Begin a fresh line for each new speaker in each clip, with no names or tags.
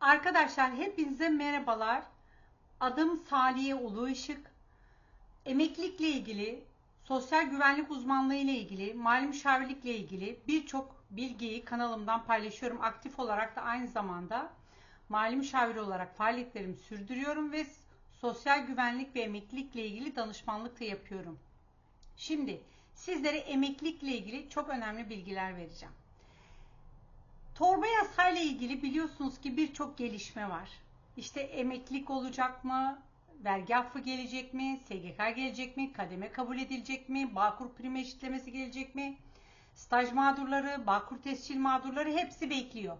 Arkadaşlar hepinize merhabalar. Adım Saliye Uluışık. Emeklilikle ilgili, sosyal güvenlik uzmanlığı ile ilgili, mali müşavirlikle ilgili birçok bilgiyi kanalımdan paylaşıyorum. Aktif olarak da aynı zamanda mali müşavir olarak faaliyetlerimi sürdürüyorum ve sosyal güvenlik ve emeklilikle ilgili danışmanlık da yapıyorum. Şimdi sizlere emeklilikle ilgili çok önemli bilgiler vereceğim. Torba yasayla ilgili biliyorsunuz ki birçok gelişme var. İşte emeklilik olacak mı? Vergi affı gelecek mi? SGK gelecek mi? Kademe kabul edilecek mi? Bağkur prim eşitlemesi gelecek mi? Staj mağdurları, Bağkur tescil mağdurları hepsi bekliyor.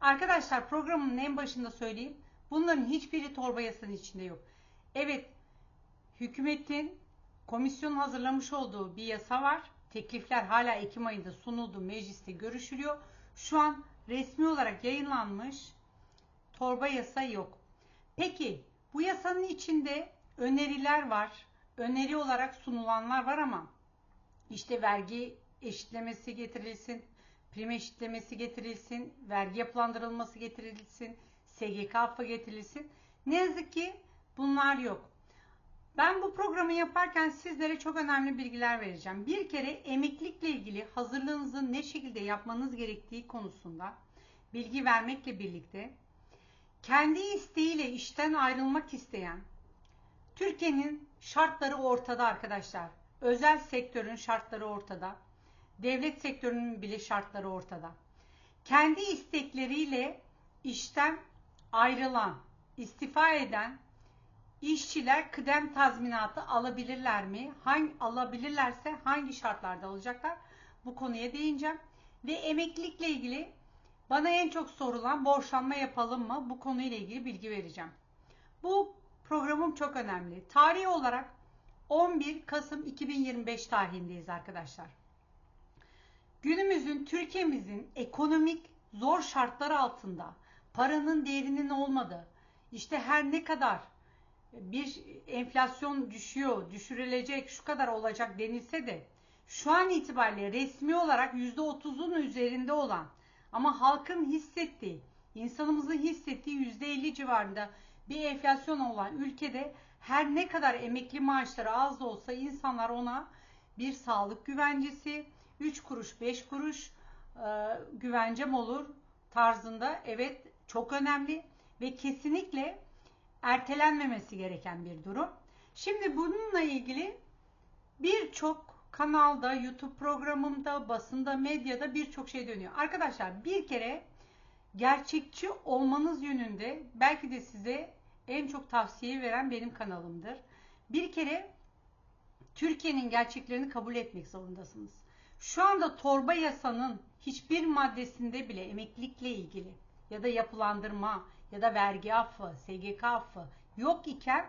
Arkadaşlar programın en başında söyleyeyim. Bunların hiçbiri torba yasanın içinde yok. Evet, hükümetin komisyon hazırlamış olduğu bir yasa var. Teklifler hala Ekim ayında sunuldu, mecliste görüşülüyor. Şu an resmi olarak yayınlanmış torba yasa yok. Peki bu yasanın içinde öneriler var. Öneri olarak sunulanlar var ama işte vergi eşitlemesi getirilsin, prim eşitlemesi getirilsin, vergi yapılandırılması getirilsin, SGK affı getirilsin. Ne yazık ki bunlar yok. Ben bu programı yaparken sizlere çok önemli bilgiler vereceğim. Bir kere emeklilikle ilgili hazırlığınızı ne şekilde yapmanız gerektiği konusunda bilgi vermekle birlikte kendi isteğiyle işten ayrılmak isteyen Türkiye'nin şartları ortada arkadaşlar. Özel sektörün şartları ortada. Devlet sektörünün bile şartları ortada. Kendi istekleriyle işten ayrılan, istifa eden işçiler kıdem tazminatı alabilirler mi? Hangi alabilirlerse hangi şartlarda alacaklar? Bu konuya değineceğim. Ve emeklilikle ilgili bana en çok sorulan borçlanma yapalım mı? Bu konuyla ilgili bilgi vereceğim. Bu programım çok önemli. Tarih olarak 11 Kasım 2025 tarihindeyiz arkadaşlar. Günümüzün, Türkiye'mizin ekonomik zor şartlar altında paranın değerinin olmadığı, işte her ne kadar bir enflasyon düşüyor, düşürülecek, şu kadar olacak denilse de şu an itibariyle resmi olarak %30'un üzerinde olan ama halkın hissettiği, insanımızın hissettiği %50 civarında bir enflasyon olan ülkede her ne kadar emekli maaşları az da olsa insanlar ona bir sağlık güvencesi, 3 kuruş 5 kuruş e, güvencem olur tarzında evet çok önemli ve kesinlikle ertelenmemesi gereken bir durum. Şimdi bununla ilgili birçok kanalda, YouTube programımda, basında, medyada birçok şey dönüyor. Arkadaşlar bir kere gerçekçi olmanız yönünde belki de size en çok tavsiye veren benim kanalımdır. Bir kere Türkiye'nin gerçeklerini kabul etmek zorundasınız. Şu anda torba yasanın hiçbir maddesinde bile emeklilikle ilgili ya da yapılandırma ya da vergi affı, SGK affı yok iken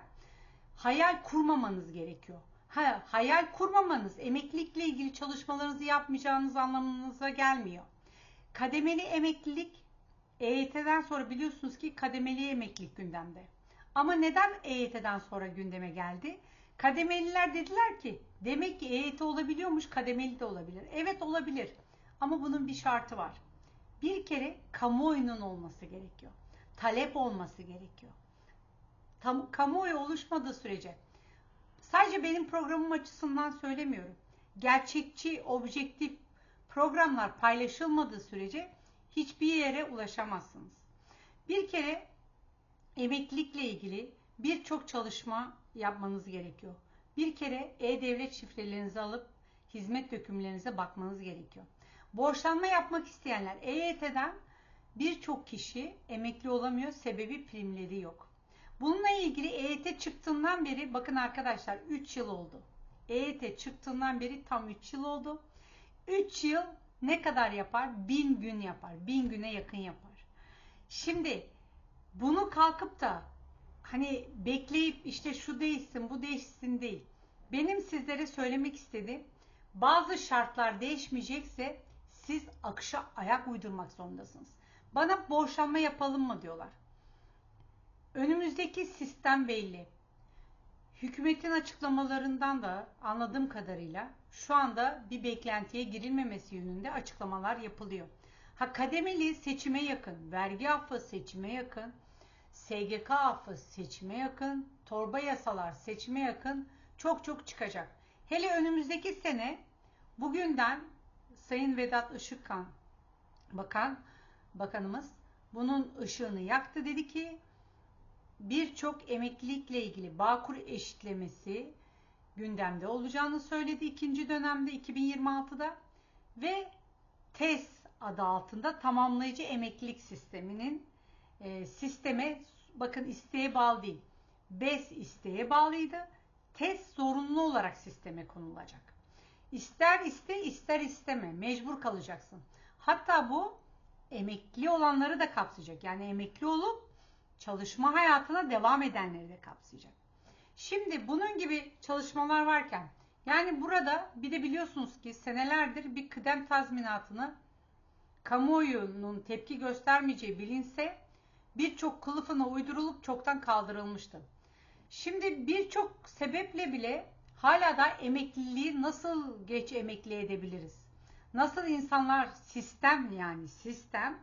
hayal kurmamanız gerekiyor. Ha, hayal kurmamanız emeklilikle ilgili çalışmalarınızı yapmayacağınız anlamınıza gelmiyor. Kademeli emeklilik EYT'den sonra biliyorsunuz ki kademeli emeklilik gündemde. Ama neden EYT'den sonra gündeme geldi? Kademeliler dediler ki demek ki EYT olabiliyormuş kademeli de olabilir. Evet olabilir ama bunun bir şartı var. Bir kere kamuoyunun olması gerekiyor. Talep olması gerekiyor. Tam, kamuoyu oluşmadığı sürece sadece benim programım açısından söylemiyorum. Gerçekçi, objektif programlar paylaşılmadığı sürece hiçbir yere ulaşamazsınız. Bir kere emeklilikle ilgili birçok çalışma yapmanız gerekiyor. Bir kere e-devlet şifrelerinizi alıp hizmet dökümlerinize bakmanız gerekiyor. Borçlanma yapmak isteyenler EYT'den birçok kişi emekli olamıyor. Sebebi primleri yok. Bununla ilgili EYT çıktığından beri bakın arkadaşlar 3 yıl oldu. EYT çıktığından beri tam 3 yıl oldu. 3 yıl ne kadar yapar? 1000 gün yapar. 1000 güne yakın yapar. Şimdi bunu kalkıp da hani bekleyip işte şu değişsin bu değişsin değil. Benim sizlere söylemek istediğim bazı şartlar değişmeyecekse siz akışa ayak uydurmak zorundasınız. Bana borçlanma yapalım mı diyorlar. Önümüzdeki sistem belli. Hükümetin açıklamalarından da anladığım kadarıyla şu anda bir beklentiye girilmemesi yönünde açıklamalar yapılıyor. Ha kademeli seçime yakın, vergi affı seçime yakın, SGK affı seçime yakın, torba yasalar seçime yakın çok çok çıkacak. Hele önümüzdeki sene bugünden Sayın Vedat Işıkkan Bakan Bakanımız bunun ışığını yaktı dedi ki birçok emeklilikle ilgili Bağkur eşitlemesi gündemde olacağını söyledi ikinci dönemde 2026'da ve TES adı altında tamamlayıcı emeklilik sisteminin e, sisteme bakın isteğe bağlı değil. BES isteğe bağlıydı. TES zorunlu olarak sisteme konulacak. İster iste ister isteme mecbur kalacaksın. Hatta bu emekli olanları da kapsayacak. Yani emekli olup çalışma hayatına devam edenleri de kapsayacak. Şimdi bunun gibi çalışmalar varken yani burada bir de biliyorsunuz ki senelerdir bir kıdem tazminatını kamuoyunun tepki göstermeyeceği bilinse birçok kılıfına uydurulup çoktan kaldırılmıştı. Şimdi birçok sebeple bile hala da emekliliği nasıl geç emekli edebiliriz? Nasıl insanlar sistem yani sistem,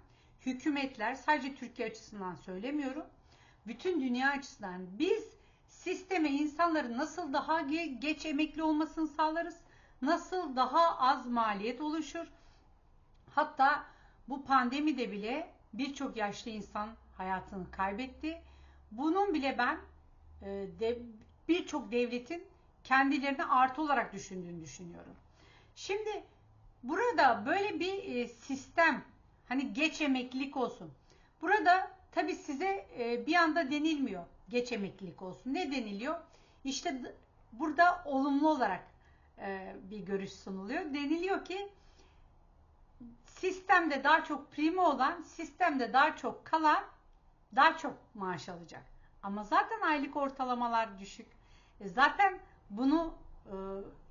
hükümetler sadece Türkiye açısından söylemiyorum. Bütün dünya açısından biz sisteme insanların nasıl daha geç emekli olmasını sağlarız? Nasıl daha az maliyet oluşur? Hatta bu pandemide bile birçok yaşlı insan hayatını kaybetti. Bunun bile ben e, birçok devletin kendilerine artı olarak düşündüğünü düşünüyorum. Şimdi burada böyle bir e, sistem hani geç emeklilik olsun. Burada tabi size e, bir anda denilmiyor geç emeklilik olsun. Ne deniliyor? İşte burada olumlu olarak bir görüş sunuluyor. Deniliyor ki sistemde daha çok primi olan, sistemde daha çok kalan daha çok maaş alacak. Ama zaten aylık ortalamalar düşük. E zaten bunu e,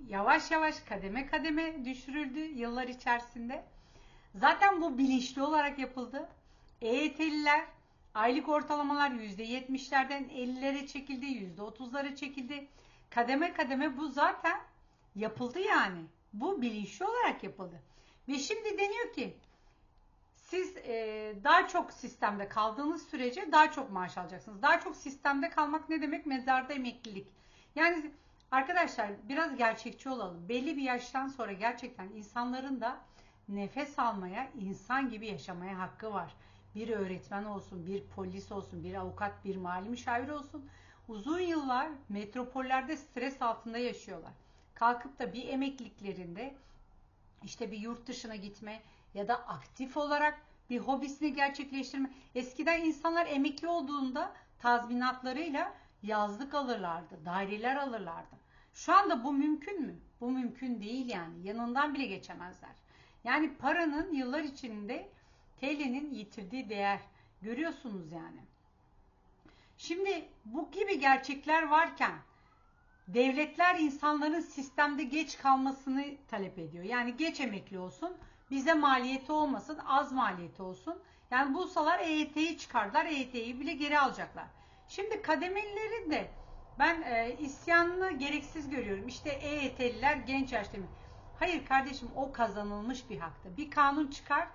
yavaş yavaş kademe kademe düşürüldü yıllar içerisinde. Zaten bu bilinçli olarak yapıldı. EYT'liler aylık ortalamalar %70'lerden 50'lere çekildi, %30'lara çekildi. Kademe kademe bu zaten yapıldı yani. Bu bilinçli olarak yapıldı. Ve şimdi deniyor ki siz e, daha çok sistemde kaldığınız sürece daha çok maaş alacaksınız. Daha çok sistemde kalmak ne demek? Mezarda emeklilik. Yani arkadaşlar biraz gerçekçi olalım. Belli bir yaştan sonra gerçekten insanların da nefes almaya, insan gibi yaşamaya hakkı var. Bir öğretmen olsun, bir polis olsun, bir avukat, bir mali müşavir olsun. Uzun yıllar metropollerde stres altında yaşıyorlar. Kalkıp da bir emekliliklerinde işte bir yurt dışına gitme ya da aktif olarak bir hobisini gerçekleştirme. Eskiden insanlar emekli olduğunda tazminatlarıyla yazlık alırlardı, daireler alırlardı. Şu anda bu mümkün mü? Bu mümkün değil yani. Yanından bile geçemezler. Yani paranın yıllar içinde TL'nin yitirdiği değer görüyorsunuz yani. Şimdi bu gibi gerçekler varken devletler insanların sistemde geç kalmasını talep ediyor. Yani geç emekli olsun, bize maliyeti olmasın, az maliyeti olsun. Yani bulsalar EYT'yi çıkardılar, EYT'yi bile geri alacaklar. Şimdi kademelilerin de ben e, isyanını gereksiz görüyorum. İşte EYT'liler genç yaşta mı? Hayır kardeşim o kazanılmış bir haktı. Bir kanun çıkar,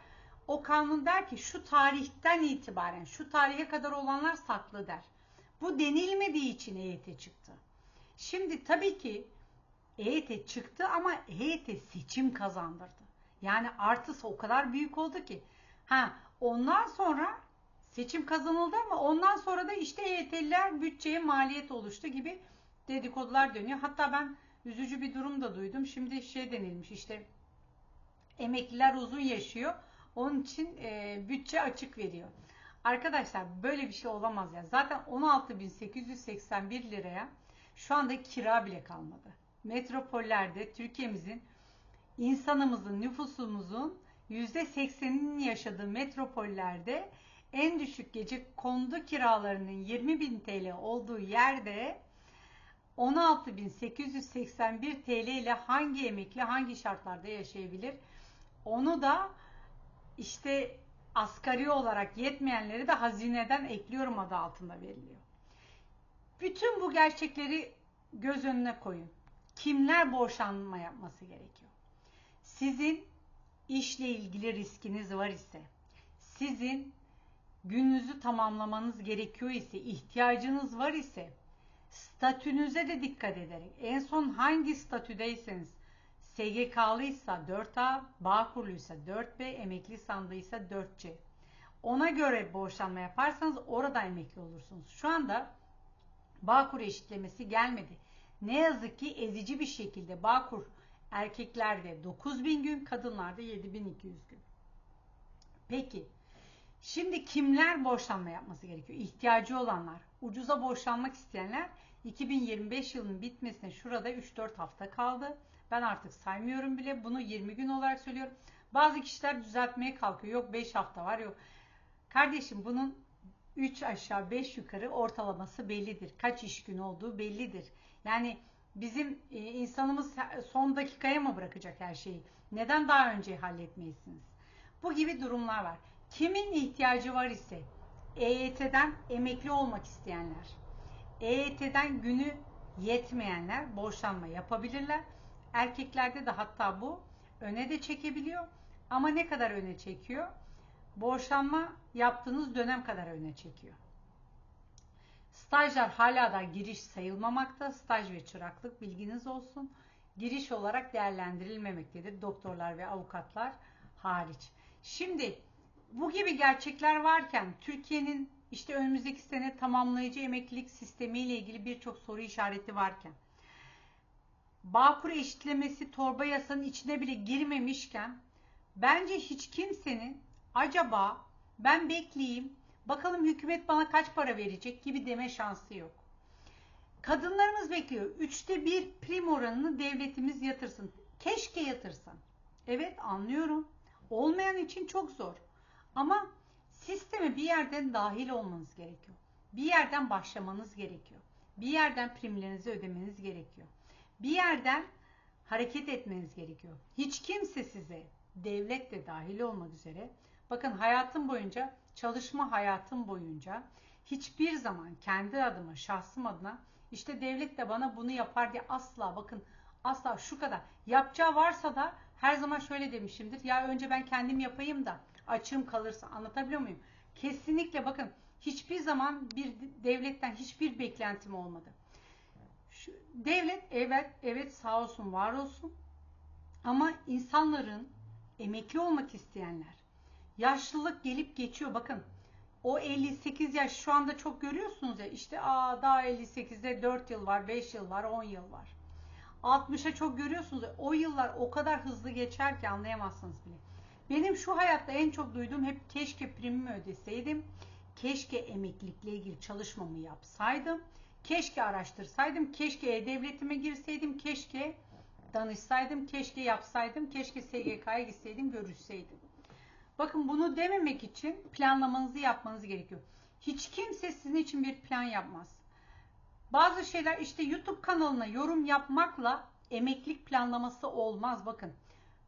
o kanun der ki şu tarihten itibaren, şu tarihe kadar olanlar saklı der. Bu denilmediği için EYT çıktı. Şimdi tabii ki EYT çıktı ama EYT seçim kazandırdı. Yani artısı o kadar büyük oldu ki. Ha ondan sonra seçim kazanıldı ama ondan sonra da işte EYT'liler bütçeye maliyet oluştu gibi dedikodular dönüyor. Hatta ben üzücü bir durum da duydum. Şimdi şey denilmiş işte emekliler uzun yaşıyor. Onun için e, bütçe açık veriyor. Arkadaşlar böyle bir şey olamaz ya. Zaten 16.881 liraya şu anda kira bile kalmadı. Metropollerde Türkiye'mizin insanımızın, nüfusumuzun %80'inin yaşadığı metropollerde en düşük gece kondu kiralarının 20 bin TL olduğu yerde 16.881 TL ile hangi emekli hangi şartlarda yaşayabilir? Onu da işte asgari olarak yetmeyenleri de hazineden ekliyorum adı altında veriliyor. Bütün bu gerçekleri göz önüne koyun. Kimler borçlanma yapması gerekiyor? Sizin işle ilgili riskiniz var ise, sizin gününüzü tamamlamanız gerekiyor ise, ihtiyacınız var ise, statünüze de dikkat ederek, en son hangi statüdeyseniz, SGK'lıysa 4A, Bağkurluysa 4B, emekli sandıysa 4C. Ona göre borçlanma yaparsanız orada emekli olursunuz. Şu anda Bağkur eşitlemesi gelmedi. Ne yazık ki ezici bir şekilde Bağkur erkeklerde 9000 gün, kadınlarda 7200 gün. Peki, şimdi kimler borçlanma yapması gerekiyor? İhtiyacı olanlar, ucuza borçlanmak isteyenler 2025 yılının bitmesine şurada 3-4 hafta kaldı. Ben artık saymıyorum bile. Bunu 20 gün olarak söylüyorum. Bazı kişiler düzeltmeye kalkıyor. Yok 5 hafta var yok. Kardeşim bunun 3 aşağı 5 yukarı ortalaması bellidir. Kaç iş günü olduğu bellidir. Yani bizim e, insanımız son dakikaya mı bırakacak her şeyi? Neden daha önce halletmeyesiniz? Bu gibi durumlar var. Kimin ihtiyacı var ise EYT'den emekli olmak isteyenler, EYT'den günü yetmeyenler borçlanma yapabilirler. Erkeklerde de hatta bu öne de çekebiliyor. Ama ne kadar öne çekiyor? Borçlanma yaptığınız dönem kadar öne çekiyor. Stajlar hala da giriş sayılmamakta. Staj ve çıraklık bilginiz olsun. Giriş olarak değerlendirilmemektedir. Doktorlar ve avukatlar hariç. Şimdi bu gibi gerçekler varken Türkiye'nin işte önümüzdeki sene tamamlayıcı emeklilik sistemi ile ilgili birçok soru işareti varken Bağkur eşitlemesi torba yasanın içine bile girmemişken bence hiç kimsenin acaba ben bekleyeyim bakalım hükümet bana kaç para verecek gibi deme şansı yok. Kadınlarımız bekliyor. Üçte bir prim oranını devletimiz yatırsın. Keşke yatırsan. Evet anlıyorum. Olmayan için çok zor. Ama sisteme bir yerden dahil olmanız gerekiyor. Bir yerden başlamanız gerekiyor. Bir yerden primlerinizi ödemeniz gerekiyor. Bir yerden hareket etmeniz gerekiyor. Hiç kimse size, devlet de dahil olmak üzere, bakın hayatım boyunca, çalışma hayatım boyunca hiçbir zaman kendi adıma, şahsım adına işte devlet de bana bunu yapar diye asla bakın asla şu kadar yapacağı varsa da her zaman şöyle demişimdir. Ya önce ben kendim yapayım da açığım kalırsa anlatabiliyor muyum? Kesinlikle bakın hiçbir zaman bir devletten hiçbir beklentim olmadı. Şu, devlet evet evet sağ olsun var olsun ama insanların emekli olmak isteyenler yaşlılık gelip geçiyor bakın o 58 yaş şu anda çok görüyorsunuz ya işte aa daha 58'de 4 yıl var 5 yıl var 10 yıl var 60'a çok görüyorsunuz o yıllar o kadar hızlı geçer ki anlayamazsınız bile benim şu hayatta en çok duyduğum hep keşke primimi ödeseydim keşke emeklilikle ilgili çalışmamı yapsaydım Keşke araştırsaydım, keşke e-devletime girseydim, keşke danışsaydım, keşke yapsaydım, keşke SGK'ya gitseydim, görüşseydim. Bakın bunu dememek için planlamanızı yapmanız gerekiyor. Hiç kimse sizin için bir plan yapmaz. Bazı şeyler işte YouTube kanalına yorum yapmakla emeklilik planlaması olmaz. Bakın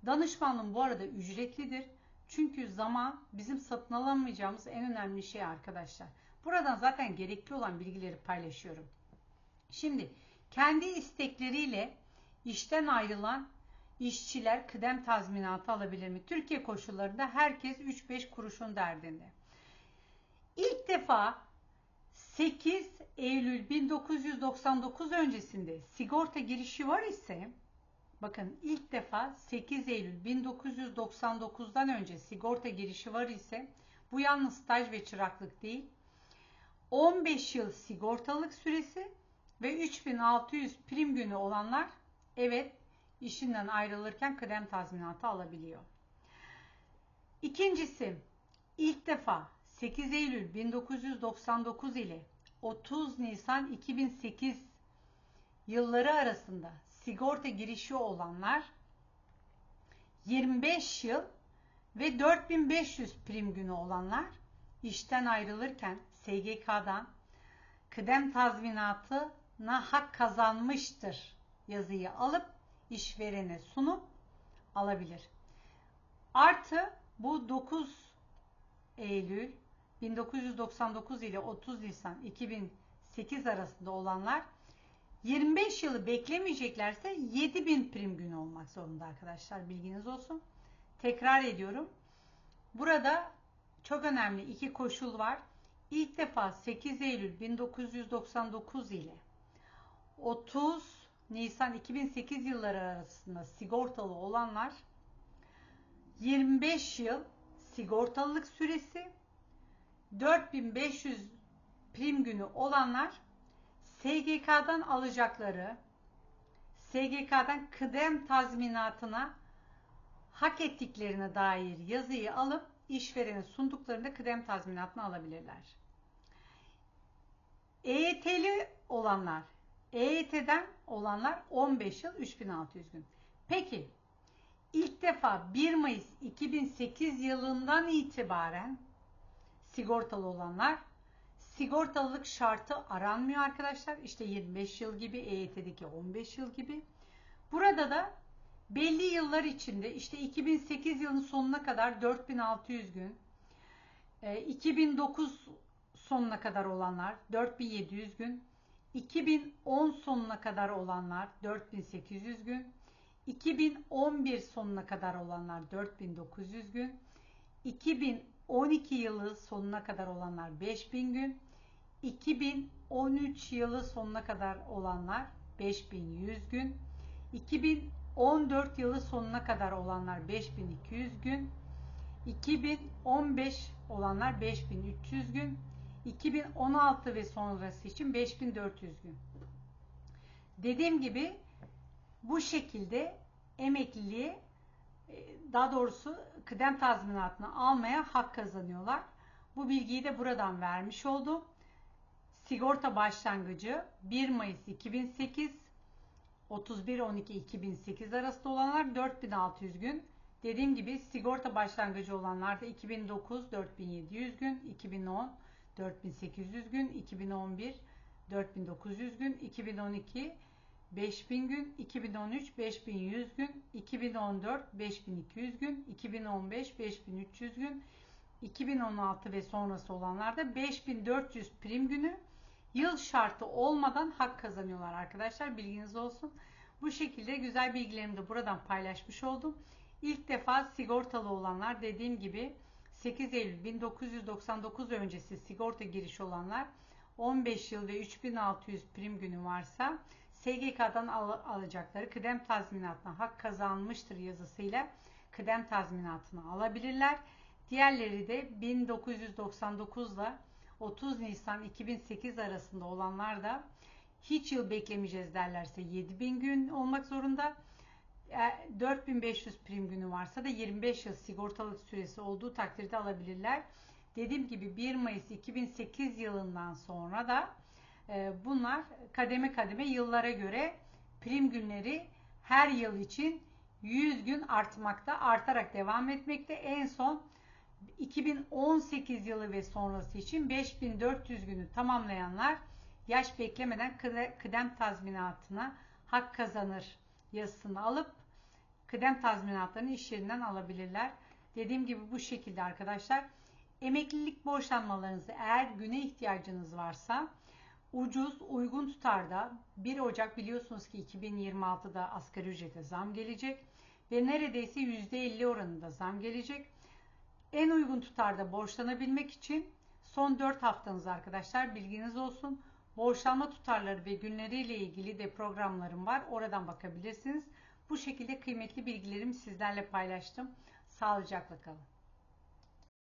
danışmanlığım bu arada ücretlidir. Çünkü zaman bizim satın alamayacağımız en önemli şey arkadaşlar. Buradan zaten gerekli olan bilgileri paylaşıyorum. Şimdi kendi istekleriyle işten ayrılan işçiler kıdem tazminatı alabilir mi? Türkiye koşullarında herkes 3-5 kuruşun derdinde. İlk defa 8 Eylül 1999 öncesinde sigorta girişi var ise bakın ilk defa 8 Eylül 1999'dan önce sigorta girişi var ise bu yalnız staj ve çıraklık değil 15 yıl sigortalık süresi ve 3600 prim günü olanlar evet işinden ayrılırken kıdem tazminatı alabiliyor. İkincisi ilk defa 8 Eylül 1999 ile 30 Nisan 2008 yılları arasında sigorta girişi olanlar 25 yıl ve 4500 prim günü olanlar işten ayrılırken SGK'dan kıdem tazminatına hak kazanmıştır yazıyı alıp işverene sunup alabilir. Artı bu 9 Eylül 1999 ile 30 Nisan 2008 arasında olanlar 25 yılı beklemeyeceklerse 7000 prim günü olmak zorunda arkadaşlar bilginiz olsun. tekrar ediyorum. Burada çok önemli iki koşul var. İlk defa 8 Eylül 1999 ile 30 Nisan 2008 yılları arasında sigortalı olanlar 25 yıl sigortalılık süresi 4500 prim günü olanlar SGK'dan alacakları SGK'dan kıdem tazminatına hak ettiklerine dair yazıyı alıp işverene sunduklarında kıdem tazminatını alabilirler. EYT'li olanlar, EYT'den olanlar 15 yıl 3600 gün. Peki ilk defa 1 Mayıs 2008 yılından itibaren sigortalı olanlar sigortalılık şartı aranmıyor arkadaşlar. İşte 25 yıl gibi EYT'deki 15 yıl gibi. Burada da belli yıllar içinde işte 2008 yılının sonuna kadar 4600 gün, 2009 e, sonuna kadar olanlar 4700 gün, 2010 sonuna kadar olanlar 4800 gün, 2011 sonuna kadar olanlar 4900 gün, 2012 yılı sonuna kadar olanlar 5000 gün, 2013 yılı sonuna kadar olanlar 5100 gün, 2014 yılı sonuna kadar olanlar 5200 gün, 2015 olanlar 5300 gün, 2016 ve sonrası için 5400 gün. Dediğim gibi bu şekilde emekliliği e, daha doğrusu kıdem tazminatını almaya hak kazanıyorlar. Bu bilgiyi de buradan vermiş oldum. Sigorta başlangıcı 1 Mayıs 2008 31-12-2008 arasında olanlar 4600 gün. Dediğim gibi sigorta başlangıcı olanlar da 2009 4700 gün, 2010 4800 gün, 2011 4900 gün, 2012 5000 gün, 2013 5100 gün, 2014 5200 gün, 2015 5300 gün, 2016 ve sonrası olanlarda 5400 prim günü yıl şartı olmadan hak kazanıyorlar arkadaşlar. Bilginiz olsun. Bu şekilde güzel bilgilerimi de buradan paylaşmış oldum. İlk defa sigortalı olanlar dediğim gibi 8 Eylül 1999 öncesi sigorta girişi olanlar 15 yıl ve 3600 prim günü varsa SGK'dan al alacakları kıdem tazminatına hak kazanmıştır yazısıyla kıdem tazminatını alabilirler. Diğerleri de 1999 ile 30 Nisan 2008 arasında olanlar da hiç yıl beklemeyeceğiz derlerse 7000 gün olmak zorunda. 4500 prim günü varsa da 25 yıl sigortalık süresi olduğu takdirde alabilirler. Dediğim gibi 1 Mayıs 2008 yılından sonra da bunlar kademe kademe yıllara göre prim günleri her yıl için 100 gün artmakta, artarak devam etmekte. En son 2018 yılı ve sonrası için 5400 günü tamamlayanlar yaş beklemeden kıdem tazminatına hak kazanır yazısını alıp kıdem tazminatlarını iş yerinden alabilirler. Dediğim gibi bu şekilde arkadaşlar. Emeklilik borçlanmalarınızı eğer güne ihtiyacınız varsa ucuz, uygun tutarda 1 Ocak biliyorsunuz ki 2026'da asgari ücrete zam gelecek ve neredeyse %50 oranında zam gelecek. En uygun tutarda borçlanabilmek için son 4 haftanız arkadaşlar bilginiz olsun. Borçlanma tutarları ve günleriyle ilgili de programlarım var. Oradan bakabilirsiniz. Bu şekilde kıymetli bilgilerimi sizlerle paylaştım. Sağlıcakla kalın.